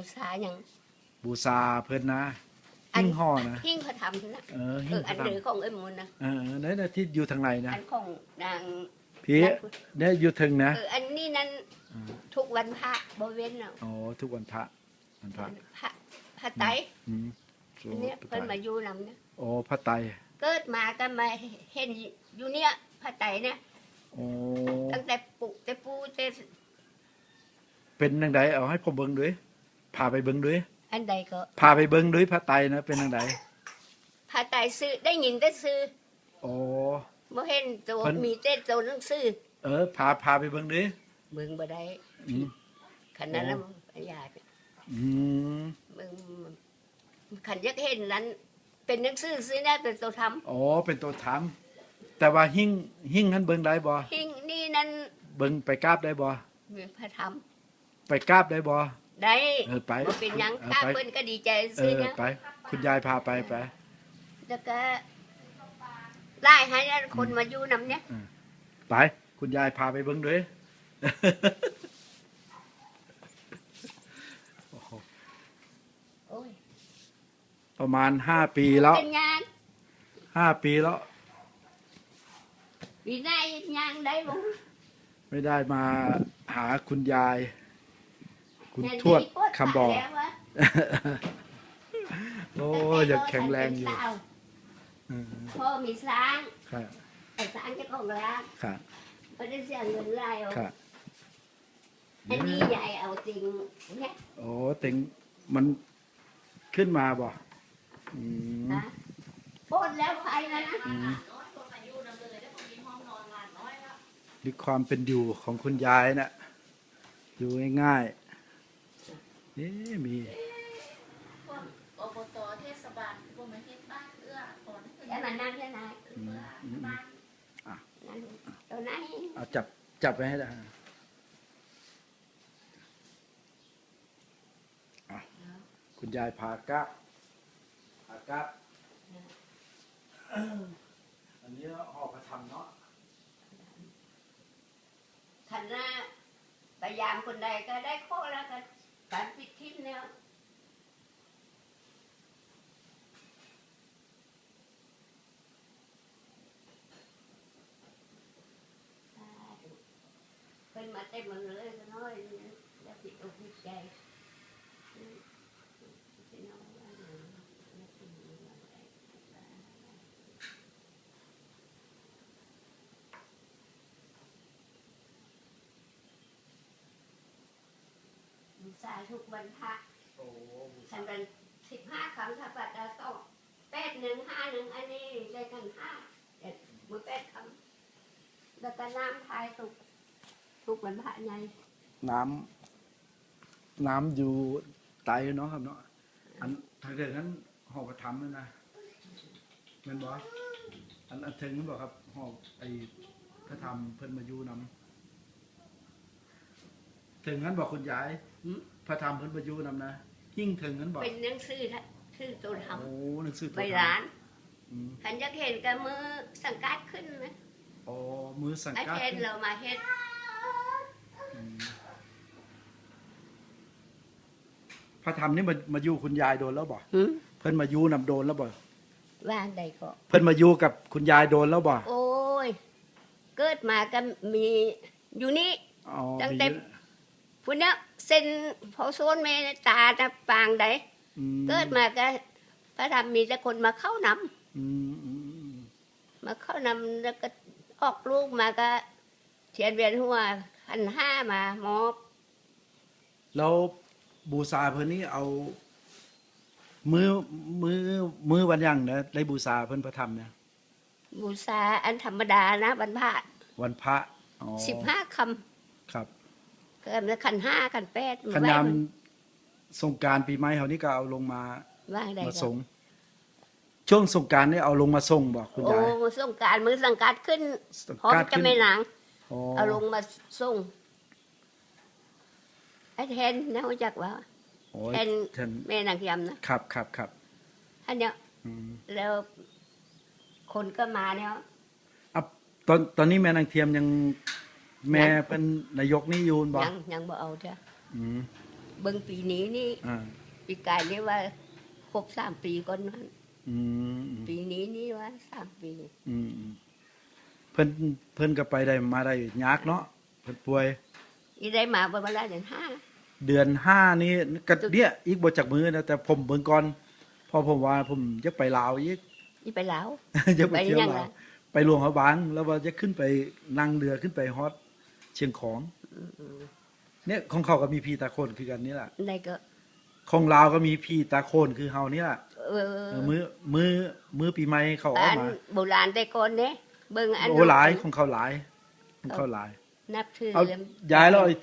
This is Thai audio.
บูชาอย่างบูชาเพิ่นนะอันหิ้งห่อนะหิ้งพระธรรมนะเออเอหิ้งอพอัระนธรรหมรือของเอ้ยมูลนะเออนั่นน่ะที่อยู่ทางไหนนะอันของนางพี่เนี่ยอยู่ถึงนะเอออันนี้นั้นทุกวันพระบริเวณเนาะอ๋อทุกวันพระวันพระพระพระไตรอืมอันเนี้ยเพิ่นมาอยู่นำนะโอ้พระไตรเกิดมาก็มาเห็นอยู่เนี่ยพระไตรเนี่ยโอ้ตั้งแต่ปุแต่ปูแต่เป็นจังไดเอาให้ผมเบิ่งด้วย พาไปเบิ่งด้วยอันใดก็พาไปเบิ่งด้วยพระไตรนะเป็นจังไดพระไตรซื้อได้ยินแต่ซื้อโอ้บ่เห็นตัวเพิ่นมีแต่ตัวหนังสือเออ พาพาไปเบิ่งด้วยเบิ่งบ่ได้อืมขนาดนั้นโอ้มันยากอืมมึงขันยักเห็นนั้น เป็นหนังสือซื้อได้เป็นตัวทอ๋อเป็นตัวถามแต่ว่าหิ้งหิ้งนั้นเบิ่งได้บ่ำหิ้งนี่นั้นเบิ่งไปกราบได้บ่มีพระธรรมไปกราบได้บ่ ได้เออไปบ่เป็นหยังเออข้าไปเพิ่นก็ดีใจเอซื้ออเนี่ยไป คุณยายพาไปไป แล้วก็ไล่ให้คนมาอยู่นำเนี่ยไป คุณยายพาไปเบิ้งด้วย โอ้โหโอ้ยประมาณห้าปีแล้วเป็นงานห้าปีแล้วปีหน้ายังได้บ่ไม่ได้มาหาคุณยาย คุณแม่นทวดดีโตคำบอกตายแล้ววะโอ้ยังแข็งแรงอยู่แต่อืมพ่อมีสร้างค่ะไอ้สร้างเจ้าของร้านค่ะบ่ได้เสียเงินหลายเอาค่ะอันนี้ใหญ่เอาจริงเนี่ยโอ้เต็งมันขึ้นมาบ่อืมนะโพดแล้วไฟแล้วนะอืมนี่ความเป็นอยู่ของคุณยายน่ะอยู่ง่ายๆ นี่มีอบตเทศบาลบ่มาเฮ็ดบ้านเอื้อขอให้เพิ่นแล้วมันนั่งที่ไหนอืมอืมนั่งตัวไหนเอาจับจับไว้ให้ได้อะคุณยายพากะพากะอันนี้ห่อกระทำเนาะขันหน้าพยายามคนใดก็ได้ข้อแล้วกันการปิดทิ้งเนี่ยเป็น มาเต็มหมดเลยก็น้อยแล้วปิดอกปิดใจพี่น้องว่าหนูไม่เป็นอะไรบูชาทุกวันพระโอ้ฉันเป็นสิบห้าคำถ้าปัดดาต้องแปดหนึ่งห้าหนึ่งอันนี้ได้ทั้งห้าเด็ดมือแปดคำแล้วก็น้ำทายทุก ทุกวันพระไงน้ำน้ำอยู่ไตเนาะครับเนาะอันถ้าเกิดงั้นห่อกระทำนั่นนะแมันบอกอันอันถึงนั่นบอกครับห่อไอ้พระธรรมเพิ่นมาอยู่นำถึงงั้นบอกคุณยายหืมพระธรรมเพิ่นมาอยู่นำนะ ยิ่งถึงงั้นบอกเป็นหนังสือทะชื่อตัวทโอ้หนังสือำตัวไปธรรมร้านอืมขันยักเห็นกับมือสังกัดขึ้นไหมโอ้มือสังไอ้กัดเทนเรามาเฮ็ด อืม พระธรรมนี่มามาอยู่คุณยายโดนแล้วบ่หืมเพิ่นมาอยู่นำโดนแล้วบ่ว่างใดก็ เพิ่นมาอยู่กับคุณยายโดนแล้วบ่โอ้ย เกิดมาก็มีอยู่นี่ อ๋อตั้งมีแต่พุ่นเนี้ยเส้นพอโซนแม่ตาตาปางใดอืมเกิดมาก็พระธรรมมีแต่คนมาเข้านอืมอืมอืมำมาเข้านำแล้วก็ออกลูกมาก็เทียนเวียนหัวขันห้ามามอบ แล้ว บูชาเพิ่นนี่เอา มือมือมือวันหยังนะได้บูชาเพิ่นพระธรรมเนี่ยบูชาอันธรรมดานะบรรพาวันพระอ๋อสิบห้าคครับำเกิดมาขันห้าขันแปดขนามสงกรารปีใหม่เขานี่ก็เอาลงมาว่างใดมาก็ส่งช่วงสงกรารนี่เอาลงมาส่งบ่คุณโอ้ยาย ส่งการมือสังกัดขึ้นสงพร้อมกรานต์จะขึ้นไม่หนังอ๋อเอาลงมาส่งไอ้ แทนนะรู้จักว่าโอ้ยแทนแทนแม่นางยำนะครับครับครับท่านเนี้ยอืมแล้วคนก็มาเนี่ย อะตอนตอนนี้แม่นางเทียมยังแม่เป็นนายกนี่อยูนบ่ยังยังบ่เอาจ้ะอืมเบิ่งปีนี้นี่อ่าปีกายนี่ว่าครบสามปีก่อนนั้นอืมอืมปีนี้นี่ว่าสามปี อืมอืมเพิ่นเพิ่นก็ไปได้มาได้ยากเนาะเพิ่นป่วยอีได้มาเวลาเดือนห้า เดือนห้านี่ก็เนี่ยอีกบ่จากมือนะแต่ผมเบิ่งก่อนเพอผมว่าผมอยากไปลาวอีกอีไปแล้วอยากไปเที่ยวไปยังลาล่ะวไปหลวงพระบาง แล้วว่าจะขึ้นไปนั่งเรือขึ้นไปฮอดเชียงของเนี่ยของเขาก็มีพี่ตาโคนคือกันนี่แหละได้ก็ของลาวก็มีพี่ตาโคนคือเฮานี่แหละเออเออมือมือมือปีใหม่เขาอออักนมาโบราณแต่ก่อนเนี่ยเบิ่งอันโอ้หลายของเขาหลายของเขาหลายนับถือเอาย้ายแล้วไอ้